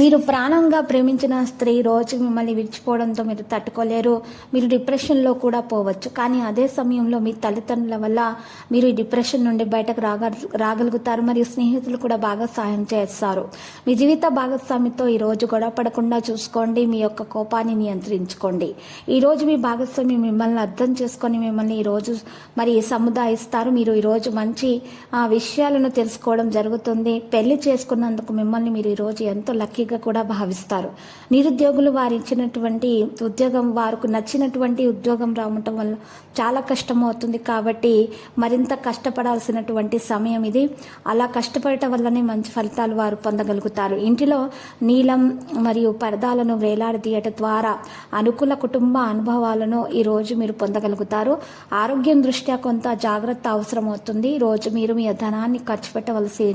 మీరు ప్రాణంగా ప్రేమించిన స్త్రీ రోజు మిమ్మల్ని విడిచిపోవడంతో మీరు తట్టుకోలేరు మీరు డిప్రెషన్లో కూడా పోవచ్చు. కానీ అదే సమయంలో మీ తల్లిదండ్రుల వల్ల మీరు ఈ డిప్రెషన్ నుండి బయటకు రాగ రాగలుగుతారు. మరియు స్నేహితులు కూడా బాగా సాయం చేస్తారు. మీ జీవిత భాగస్వామితో ఈ రోజు గొడవ పడకుండా చూసుకోండి. మీ యొక్క కోపాన్ని నియంత్రించుకోండి. ఈ రోజు మీ భాగస్వామి మిమ్మల్ని అర్థం చేసుకొని మిమ్మల్ని ఈ రోజు మరి సముదాయిస్తారు. మీరు ఈరోజు మంచి ఆ, విషయాలను తెలుసుకోవడం జరుగుతుంది. పెళ్ళి చేసుకున్నందుకు మిమ్మల్ని మీరు ఈ రోజు ఎంతో లక్కీగా కూడా భావిస్తారు. నిరుద్యోగులు వారు ఇచ్చినటువంటి ఉద్యోగం వారికి నచ్చినటువంటి ఉద్యోగం రావటం వల్ల చాలా కష్టం అవుతుంది కాబట్టి మరింత కష్టపడాల్సినటువంటి సమయం ఇది. అలా కష్టపడటం వల్లనే మంచి ఫలితాలు వారు పొందగలుగుతారు. ఇంటిలో నీలం మరియు పరదాలను వేలాడదీయట ద్వారా అనుకూల కుటుంబ అనుభవాలను ఈ రోజు మీరు పొందగలుగుతారు. ఆరోగ్యం దృష్ట్యా కొంత జాగ్రత్త అవసరం అవుతుంది రోజు మీరు మీ ధనాన్ని ఖర్చు పెట్టవలసి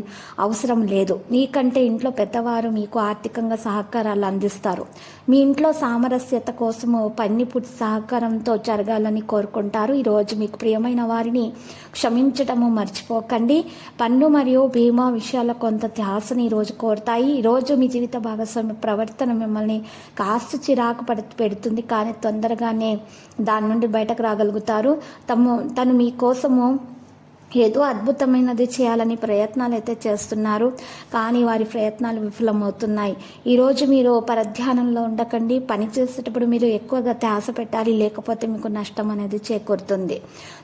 అవసరం లేదు. మీకంటే ఇంట్లో పెద్దవారు మీకు ఆర్థిక ఆర్థికంగా సహకారాలు అందిస్తారు. మీ ఇంట్లో సామరస్యత కోసము పన్నిపుటి సహకారంతో జరగాలని కోరుకుంటారు. ఈరోజు మీకు ప్రియమైన వారిని క్షమించటము మర్చిపోకండి. పన్ను మరియు బీమా విషయాల కొంత ధ్యాసను ఈరోజు కోరుతాయి. ఈరోజు మీ జీవిత భాగస్వామి ప్రవర్తన మిమ్మల్ని కాస్త చిరాకు పడ పెడుతుంది. కానీ తొందరగానే దాని నుండి బయటకు రాగలుగుతారు. తము తను మీకోసము ఏదో అద్భుతమైనది చేయాలని ప్రయత్నాలు అయితే చేస్తున్నారు కానీ వారి ప్రయత్నాలు విఫలమవుతున్నాయి. ఈరోజు మీరు పరధ్యానంలో ఉండకండి పని చేసేటప్పుడు మీరు ఎక్కువగా ధ్యాస పెట్టాలి లేకపోతే మీకు నష్టం అనేది చేకూరుతుంది.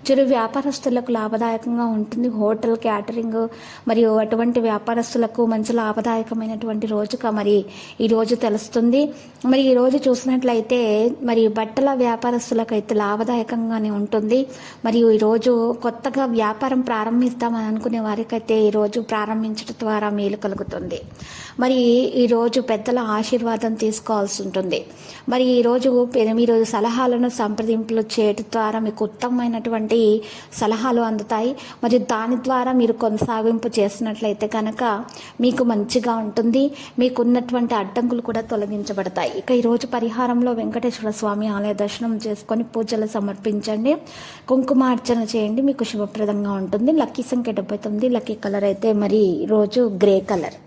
చిరు వ్యాపారస్తులకు లాభదాయకంగా ఉంటుంది హోటల్ క్యాటరింగ్ మరియు అటువంటి వ్యాపారస్తులకు మంచి లాభదాయకమైనటువంటి రోజుగా మరి ఈ రోజు తెలుస్తుంది. మరి ఈరోజు చూసినట్లయితే మరి బట్టల వ్యాపారస్తులకు అయితే లాభదాయకంగానే ఉంటుంది. మరియు ఈరోజు కొత్తగా వ్యాపారం ప్రారంభిస్తామని అనుకునే వారికైతే ఈరోజు ప్రారంభించడం ద్వారా మేలు కలుగుతుంది. మరి ఈరోజు పెద్దల ఆశీర్వాదం తీసుకోవాల్సి ఉంటుంది. మరి ఈరోజు మీరు సలహాలను సంప్రదింపులు చేయడం ద్వారా మీకు ఉత్తమమైనటువంటి సలహాలు అందుతాయి. మరియు దాని ద్వారా మీరు కొనసాగింపు చేసినట్లయితే కనుక మీకు మంచిగా ఉంటుంది. మీకున్నటువంటి అడ్డంకులు కూడా తొలగించబడతాయి. ఇక ఈరోజు పరిహారంలో వెంకటేశ్వర స్వామి ఆలయ దర్శనం చేసుకొని పూజలు సమర్పించండి. కుంకుమార్చన చేయండి. మీకు శుభప్రదంగా ఉంటుంది లక్కీ సంఖ్య డెబ్బై తొమ్మిది లక్కీ కలర్ అయితే మరి రోజు గ్రే కలర్.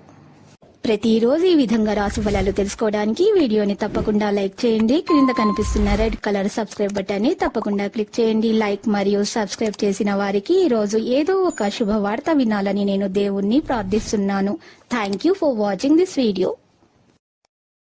ప్రతిరోజు ఈ విధంగా రాసు ఫలాలు తెలుసుకోవడానికి వీడియోని తప్పకుండా లైక్ చేయండి. క్రింద కనిపిస్తున్న రెడ్ కలర్ సబ్స్క్రైబ్ బటన్ని తప్పకుండా క్లిక్ చేయండి. లైక్ మరియు సబ్స్క్రైబ్ చేసిన వారికి ఈ రోజు ఏదో ఒక శుభవార్త వినాలని నేను దేవుణ్ణి ప్రార్థిస్తున్నాను. Thank you for watching this video